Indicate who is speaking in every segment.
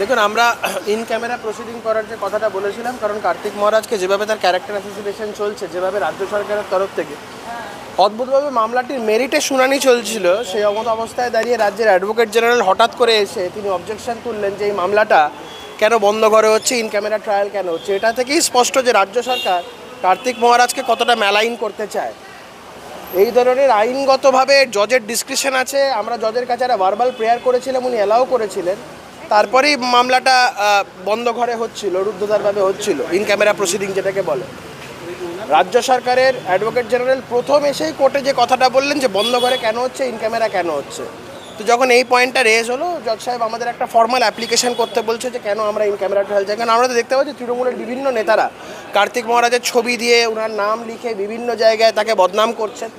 Speaker 1: দেখুন, আমরা in camera proceeding করার যে কথাটা বলেছিলাম, কারণ কার্তিক মহারাজকে যেভাবে তার ক্যারেক্টার অ্যাসোসিয়েশন চলছে, যেভাবে রাজ্য সরকারের তরফ থেকে, অদ্ভুতভাবে মামলাটির মেরিটে শুনানি চলছিল। সেই অমত অবস্থায় দাঁড়িয়ে রাজ্যের অ্যাডভোকেট জেনারেল হঠাৎ করে এসে তিনি অবজেকশন তুললেন যে এই মামলাটা কেন বন্ধ করে হচ্ছে ইন ক্যামেরা ট্রায়াল কেন হচ্ছে? এটা থেকেই স্পষ্ট যে রাজ্য সরকার কার্তিক মহারাজকে কতটা মেলাইন করতে চায়। এই ধরনের আইনগতভাবে জজের ডিসক্রিপশন আছে। আমরা জজের কাছে একটা ভার্বাল প্রেয়ার করেছিলাম, উনি অ্যালাউ করেছিলেন। তারপরেই মামলাটা বন্ধ ঘরে হচ্ছিল, রুদ্ধদ্বারভাবে হচ্ছিল ইন ক্যামেরা প্রসিডিং যেটাকে বলে। রাজ্য সরকারের অ্যাডভোকেট জেনারেল প্রথম এসেই কোর্টে যে কথাটা বললেন যে, বন্ধ ঘরে কেন হচ্ছে ইন ক্যামেরা কেন হচ্ছে? তো যখন এই পয়েন্টটা রেজ হলো জজ সাহেব আমাদের একটা ফর্মাল অ্যাপ্লিকেশন করতে বলছে যে, কেন আমরা ইন ক্যামেরা ট্রায়াল চাই কারণ আমরা তো দেখতে পাচ্ছি তৃণমূলের বিভিন্ন নেতারা, কার্তিক মহারাজের ছবি দিয়ে ওনার নাম লিখে বিভিন্ন জায়গায় তাকে বদনাম করছেন।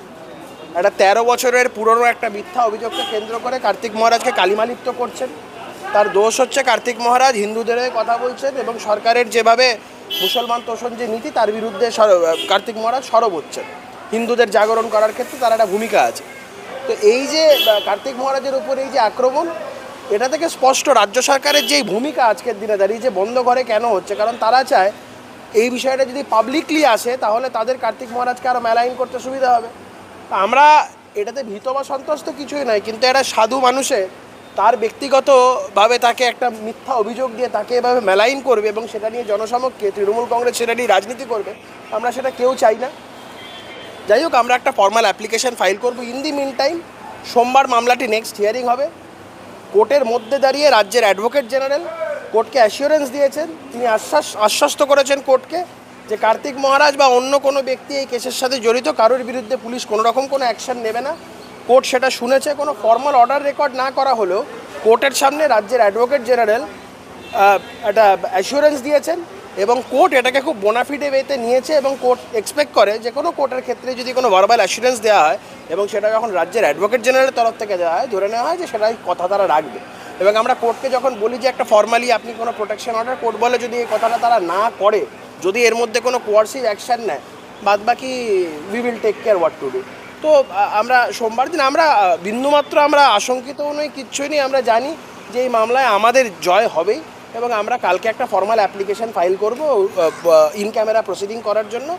Speaker 1: একটা তেরো বছরের পুরনো একটা মিথ্যা অভিযোগকে কেন্দ্র করে কার্তিক মহারাজকে কালিমালিপ্ত করছেন। তার দোষ হচ্ছে কার্তিক মহারাজ, হিন্দুদের কথা বলছেন এবং সরকারের যেভাবে মুসলমান তোষণ যে নীতি, তার বিরুদ্ধে কার্তিক মহারাজ সরব হচ্ছেন। হিন্দুদের জাগরণ করার ক্ষেত্রে তার একটা ভূমিকা আছে। তো এই যে কার্তিক মহারাজের উপর এই যে আক্রমণ, এটা থেকে স্পষ্ট রাজ্য সরকারের যেই ভূমিকা আজকের দিনে দাঁড়িয়ে যে বন্ধ ঘরে কেন হচ্ছে, কারণ তারা চায় এই বিষয়টা যদি পাবলিকলি আসে, তাহলে তাদের কার্তিক মহারাজকে আরও মেলাইন করতে সুবিধা হবে। আমরা এটাতে ভীত বা সন্তুষ্ট কিছুই নয়, কিন্তু এটা সাধু মানুষের তার ব্যক্তিগতভাবে তাকে একটা মিথ্যা অভিযোগ দিয়ে তাকে এভাবে মেলাইন করবে এবং সেটা নিয়ে জনসমক্ষে তৃণমূল কংগ্রেস, সেটা নিয়ে রাজনীতি করবে, আমরা সেটা কেউ চাই না। যাই হোক, আমরা একটা ফর্মাল অ্যাপ্লিকেশন ফাইল করব। ইন দি মিন টাইম সোমবার মামলাটি নেক্সট হিয়ারিং হবে। কোর্টের মধ্যে দাঁড়িয়ে রাজ্যের অ্যাডভোকেট জেনারেল কোর্টকে অ্যাসিওরেন্স দিয়েছেন। তিনি আশ্বাস, আশ্বস্ত করেছেন কোর্টকে যে কার্তিক মহারাজ বা অন্য কোনো ব্যক্তি এই কেসের সাথে জড়িত, কারোর বিরুদ্ধে পুলিশ কোনো রকম কোনো অ্যাকশন নেবে না। কোর্ট সেটা শুনেছে, কোনো ফর্মাল অর্ডার রেকর্ড না করা হলেও কোর্টের সামনে রাজ্যের অ্যাডভোকেট জেনারেল একটা অ্যাসিওরেন্স দিয়েছেন এবং কোর্ট এটাকে খুব বোনাফিডে ওয়েতে নিয়েছে এবং কোর্ট এক্সপেক্ট করে যে কোনো কোর্টের ক্ষেত্রে যদি কোনো ভার্বাল অ্যাসিওরেন্স দেওয়া হয় এবং সেটা যখন রাজ্যের অ্যাডভোকেট জেনারেলের তরফ থেকে দেওয়া হয়, ধরে নেওয়া হয় যে সেটাই কথা তারা রাখবে। এবং আমরা কোর্টকে যখন বলি যে একটা ফর্মালি আপনি কোনো প্রোটেকশন অর্ডার কোর্ট বলে যদি এই কথাটা তারা না করে, যদি এর মধ্যে কোনো কোয়ার্সিভ অ্যাকশন নেয় বাদ বাকি we will take care what to do তো আমরা সোমবার দিন আমরা বিন্দুমাত্র আমরা আশঙ্কিত নই, কিচ্ছুই নেই, আমরা জানি যে এই মামলায় আমাদের জয় হবেই এবং আমরা কালকে একটা ফর্মাল অ্যাপ্লিকেশান ফাইল করব ইন ক্যামেরা প্রসিডিং করার জন্য।